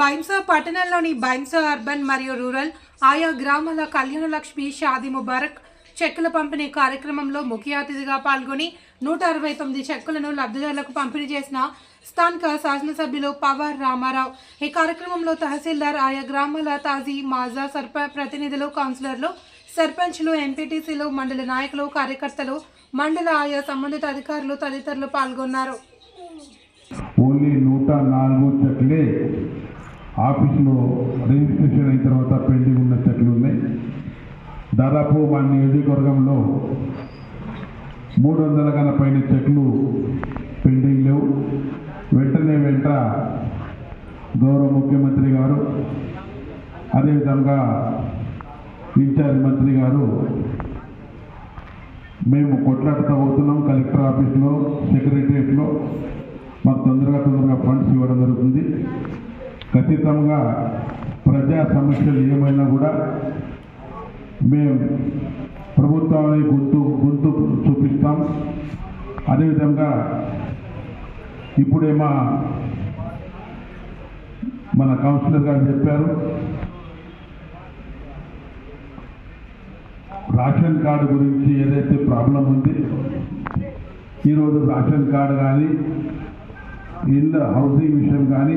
బైంసా పట్టణంలోని బైంసా అర్బన్ మరియు రూరల్ ఆయా గ్రామాల కళ్యాణ లక్ష్మి షాది ముబారక్ చెక్కుల పంపిణీ కార్యక్రమంలో ముఖ్య అతిథిగా పాల్గొని నూట అరవై తొమ్మిది చెక్కులను లబ్ధిదారులకు పంపిణీ చేసిన స్థానిక శాసనసభ్యులు పవార్ రామారావు. ఈ కార్యక్రమంలో తహసీల్దార్ ఆయా గ్రామాల తాజీ మాజా సర్ప ప్రతినిధులు కౌన్సిలర్లు సర్పంచ్లు ఎంపీటీసీలు మండలి నాయకులు కార్యకర్తలు మండల ఆయా సంబంధిత అధికారులు తదితరులు పాల్గొన్నారు. ఓన్లీ నూట నాలుగు చెట్లే ఆఫీసులో రిజిస్ట్రేషన్ అయిన తర్వాత పెండింగ్ ఉన్న చెట్లు ఉన్నాయి. దాదాపు మా నియోజకవర్గంలో మూడు వందల కన్నా పైన చెట్లు పెండింగ్ లేవు. వెంటనే వెంట గౌరవ ముఖ్యమంత్రి గారు అదేవిధంగా ఇన్ఛార్జ్ మంత్రి గారు మేము కొట్లాడుతూ పోతున్నాం. కలెక్టర్ ఆఫీస్లో సెక్రటరియట్లో మాకు తొందరగా తొందరగా ఫండ్స్ ఇవ్వడం జరుగుతుంది. ఖచ్చితంగా ప్రజా సమస్యలు ఏమైనా కూడా మేము ప్రభుత్వాన్ని గుర్తు గుర్తు చూపిస్తాం. అదేవిధంగా ఇప్పుడే మా మన కౌన్సిలర్ గారు చెప్పారు. రేషన్ కార్డు గురించి ఏదైతే ప్రాబ్లం ఉంది ఈరోజు రేషన్ కార్డు కానీ ఇళ్ళ హౌసింగ్ విషయం కానీ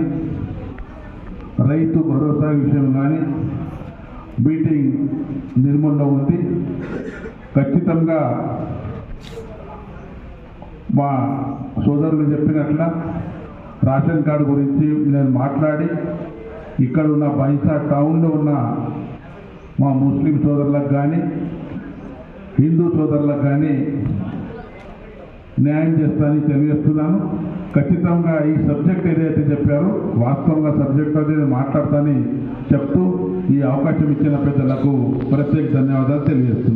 రైతు భరోసా విషయం కానీ మీటింగ్ నిర్మల్లో ఉంది. ఖచ్చితంగా మా సోదరులు చెప్పినట్ల రేషన్ కార్డు గురించి నేను మాట్లాడి ఇక్కడ ఉన్న బైసా టౌన్లో ఉన్న మా ముస్లిం సోదరులకు కానీ హిందూ సోదరులకు కానీ న్యాయం చేస్తానని తెలియజేస్తున్నాను. ఖచ్చితంగా ఈ సబ్జెక్ట్ ఏదైతే చెప్పారో వాస్తవంగా సబ్జెక్ట్ అనేది మాట్లాడతానని చెప్తూ ఈ అవకాశం ఇచ్చిన పెద్దలకు ప్రత్యేక ధన్యవాదాలు తెలియజేస్తున్నాను.